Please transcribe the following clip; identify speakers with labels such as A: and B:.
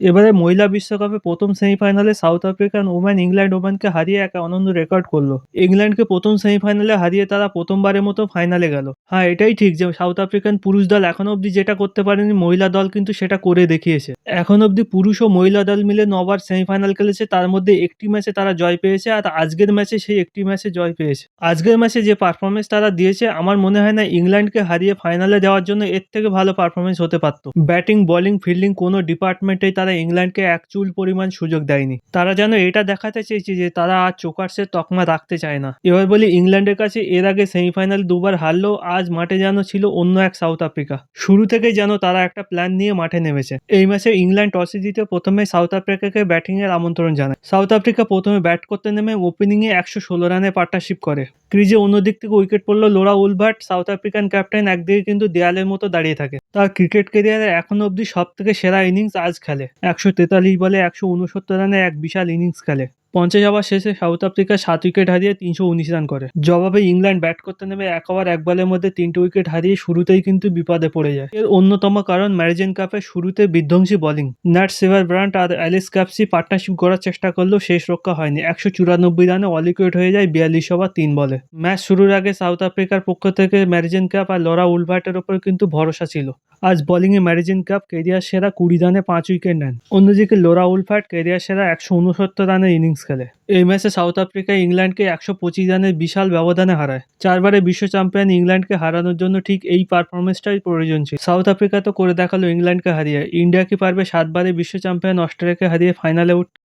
A: এবারে মহিলা বিশ্বকাপে প্রথম সেমিফাইনালে সাউথ আফ্রিকান ওম্যান ইংল্যান্ড ওম্যানকে হারিয়ে এক আনন্দ রেকর্ড করল। ইংল্যান্ডকে প্রথম সেমিফাইনালে হারিয়ে তারা প্রথমবারের মতো ফাইনালে গেল। হ্যাঁ এটাই ঠিক যে সাউথ আফ্রিকান পুরুষ দল এখনও অবধি যেটা করতে পারেনি মহিলা দল কিন্তু সেটা করে দেখিয়েছে। এখন অবধি পুরুষ ও মহিলা দল মিলে নবার সেমিফাইনাল খেলেছে, তার মধ্যে একটি ম্যাচে তারা জয় পেয়েছে আর আজকের ম্যাচে সেই একটি ম্যাচে জয় পেয়েছে। আজকের ম্যাচে যে পারফরমেন্স তারা দিয়েছে, আমার মনে হয় না ইংল্যান্ডকে হারিয়ে ফাইনালে যাওয়ার জন্য এর থেকে ভালো পারফরমেন্স হতে পারতো। ব্যাটিং বলিং ফিল্ডিং কোনো ডিপার্টমেন্টেই তারা ইংল্যান্ডকে এক চুল পরিমাণ সুযোগ দেয়নি। তারা যেন এটা দেখাতে চেয়েছে যে তারা আর চোকার্সের তকমা রাখতে চায় না। এবার বলি ইংল্যান্ডের কাছে এর আগে সেমিফাইনাল দুবার হারলেও আজ মাঠে যেন ছিল অন্য এক সাউথ আফ্রিকা। শুরু থেকেই যেন তারা একটা প্ল্যান নিয়ে মাঠে নেমেছে। এই ম্যাচে ইংল্যান্ড টসে জিতে প্রথমে সাউথ আফ্রিকাকে ব্যাটিং এর আমন্ত্রণ জানায়। সাউথ আফ্রিকা প্রথমে ব্যাট করতে নেমে ওপেনিং এ একশো ষোলো রানের পার্টনারশিপ করে। ক্রিজে অন্যদিক থেকে উইকেট পড়ল Laura Wolvaardt. South African captain একদিকে কিন্তু দেয়ালের মতো দাঁড়িয়ে থাকে। তার ক্রিকেট কেরিয়ারে এখনও অবধি সব থেকে সেরা ইনিংস আজ খেলে। একশো তেতাল্লিশ বলে একশো উনসত্তর রানে এক বিশাল ইনিংস খেলে। পঞ্চাশ ওভার শেষে সাউথ আফ্রিকা সাত উইকেট হারিয়ে তিনশো উনিশ রান করে। জবাবে ইংল্যান্ড ব্যাট করতে নেমে এক ওভার, এক বলের মধ্যে তিনটে উইকেট হারিয়ে শুরুতেই কিন্তু বিপদে পড়ে যায়। এর অন্যতম কারণ ম্যারিজেন কাপে শুরুতে বিধ্বংসী বোলিং। ন্যাট সেভার ব্রান্ট আর অ্যালিস ক্যাপসি পার্টনারশিপ করার চেষ্টা করলেও শেষ রক্ষা হয়নি। একশো চুরানব্বই রানে অল উইকেট হয়ে যায় বিয়াল্লিশ ওভার, তিন বলে। ম্যাচ শুরুর আগে সাউথ আফ্রিকার পক্ষ থেকে ম্যারিজেন ক্যাপ আর লরা উলভার্টের ওপর কিন্তু ভরসা ছিল। আজ বোলিংয়ে ম্যারিজেন কাপ, কেরিয়ার সেরা কুড়ি রানে পাঁচ উইকেট নেন। অন্যদিকে লোরা উলফার্ট কেরিয়ার সেরা একশো উনসত্তর রানের ইনিংস খেলে। এই ম্যাচে সাউথ আফ্রিকা ইংল্যান্ডকে একশো পঁচিশ রানের বিশাল ব্যবধানে হারায়। চারবারে বিশ্ব চ্যাম্পিয়ন ইংল্যান্ডকে হারানোর জন্য ঠিক এই পারফরমেন্সটাই প্রয়োজন ছিল। সাউথ আফ্রিকা তো করে দেখাল ইংল্যান্ডকে হারিয়ে। ইন্ডিয়া কি পারবে সাতবারে বিশ্ব চ্যাম্পিয়ন অস্ট্রেলিয়াকে হারিয়ে ফাইনালে উঠতে